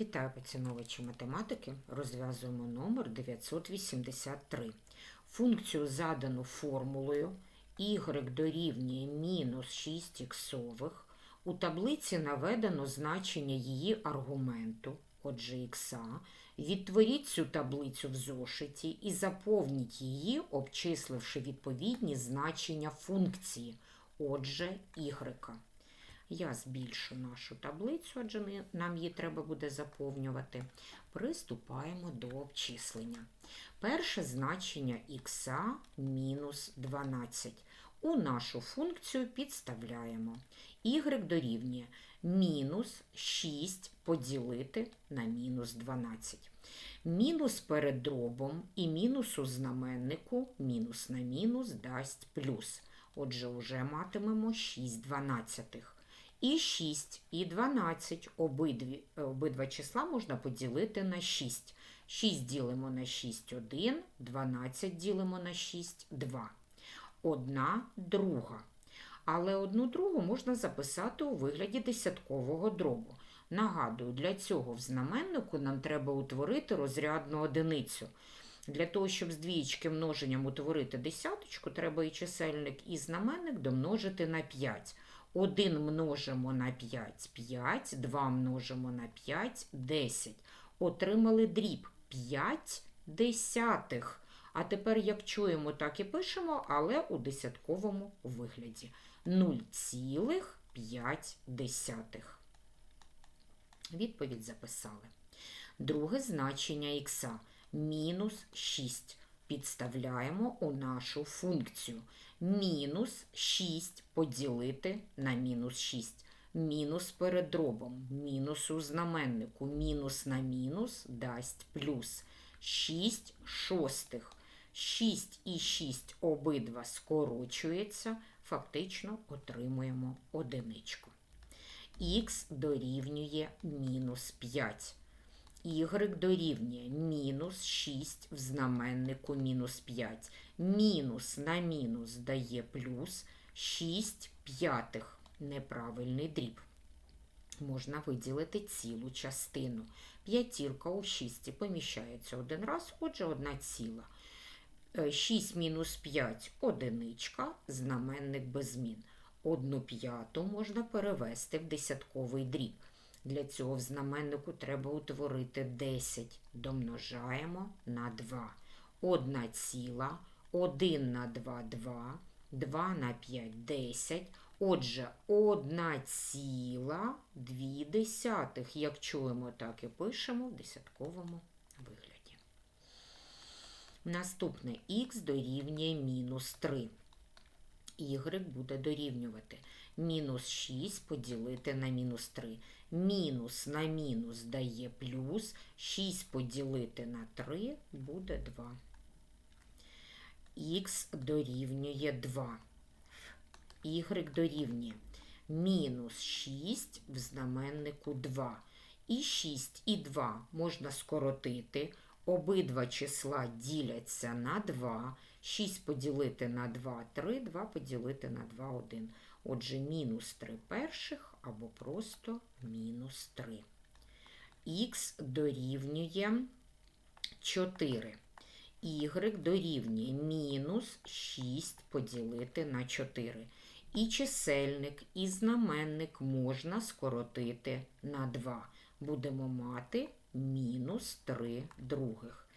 Вітаю поціновувачі математики. Розв'язуємо номер 983. Функцію задану формулою y дорівнює мінус 6 іксових. У таблиці наведено значення її аргументу, отже ікса. Відтворіть цю таблицю в зошиті і заповніть її, обчисливши відповідні значення функції, отже y. Я збільшу нашу таблицю, адже нам її треба буде заповнювати. Приступаємо до обчислення. Перше значення х мінус 12. У нашу функцію підставляємо. y дорівнює мінус 6 поділити на мінус 12. Мінус перед дробом і мінус у знаменнику мінус на мінус дасть плюс. Отже, вже матимемо 6 дванадцятих. І 6, і 12 обидві, обидва числа можна поділити на 6. 6 ділимо на 6 – 1, 12 ділимо на 6 – 2. Одна друга. Але одну другу можна записати у вигляді десяткового дробу. Нагадую, для цього в знаменнику нам треба утворити розрядну одиницю. Для того, щоб з двієчки множенням утворити десяточку, треба і чисельник, і знаменник домножити на 5. 1 множимо на 5 – 5, 2 множимо на 5 – 10. Отримали дріб 5 десятих. А тепер, як чуємо, так і пишемо, але у десятковому вигляді. 0,5. Відповідь записали. Друге значення х мінус 6. Підставляємо у нашу функцію. Мінус 6 поділити на мінус 6. Мінус перед дробом, мінус у знаменнику, мінус на мінус дасть плюс 6 шостих. 6 і 6 обидва скорочується, фактично отримуємо одиничку. Х дорівнює мінус 5. Y дорівнює мінус 6 в знаменнику мінус 5. Мінус на мінус дає плюс 6 п'ятих. Неправильний дріб. Можна виділити цілу частину. П'ятірка у 6 поміщається один раз, отже, одна ціла. 6 мінус 5 – одиничка, знаменник без змін. Одну п'яту можна перевести в десятковий дріб. Для цього в знаменнику треба утворити 10. Домножаємо на 2. 1 ціла, 1 на 2 – 2, 2 на 5 – 10. Отже, 1 ціла 2 десятих. Як чуємо, так і пишемо в десятковому вигляді. Наступне х дорівнює мінус 3. Y буде дорівнювати мінус 6 поділити на мінус 3. Мінус на мінус дає плюс, 6 поділити на 3 буде 2. Х дорівнює 2. Y дорівнює мінус 6 в знаменнику 2. І 6 і 2 можна скоротити. Обидва числа діляться на 2. 6 поділити на 2 – 3, 2 поділити на 2 – 1. Отже, мінус 3 перших або просто мінус 3. Х дорівнює 4. Y дорівнює мінус 6 поділити на 4. І чисельник, і знаменник можна скоротити на 2. Будемо мати мінус 3 других.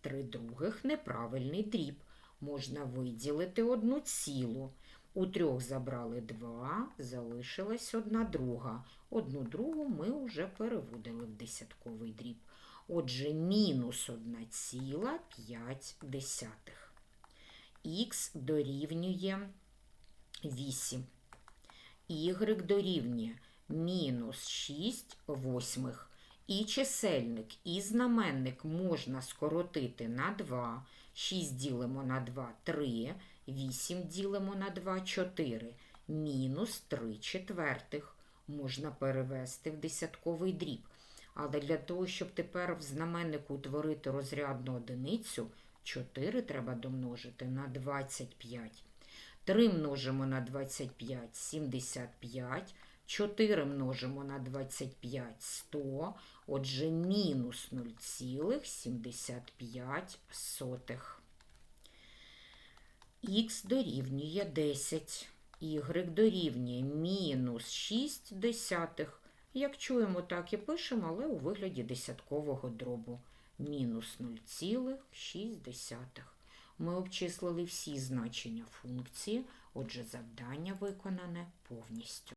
3 других неправильний дріб. Можна виділити одну цілу. У трьох забрали 2, залишилась одна друга. Одну другу ми вже переводили в десятковий дріб. Отже, мінус 1 ціла 5 десятих. Х дорівнює 8. Y дорівнює мінус 6 восьмих. І чисельник, і знаменник можна скоротити на 2. 6 ділимо на 2 – 3, 8 ділимо на 2 – 4. Мінус 3 четвертих можна перевести в десятковий дріб. Але для того, щоб тепер в знаменнику утворити розрядну одиницю, 4 треба домножити на 25. 3 множимо на 25 – 75. 4 множимо на 25 – 100. Отже, мінус 0,75. Х дорівнює 10, y дорівнює мінус 6 десятих. Як чуємо, так і пишемо, але у вигляді десяткового дробу. Мінус 0,6. Ми обчислили всі значення функції, отже, завдання виконане повністю.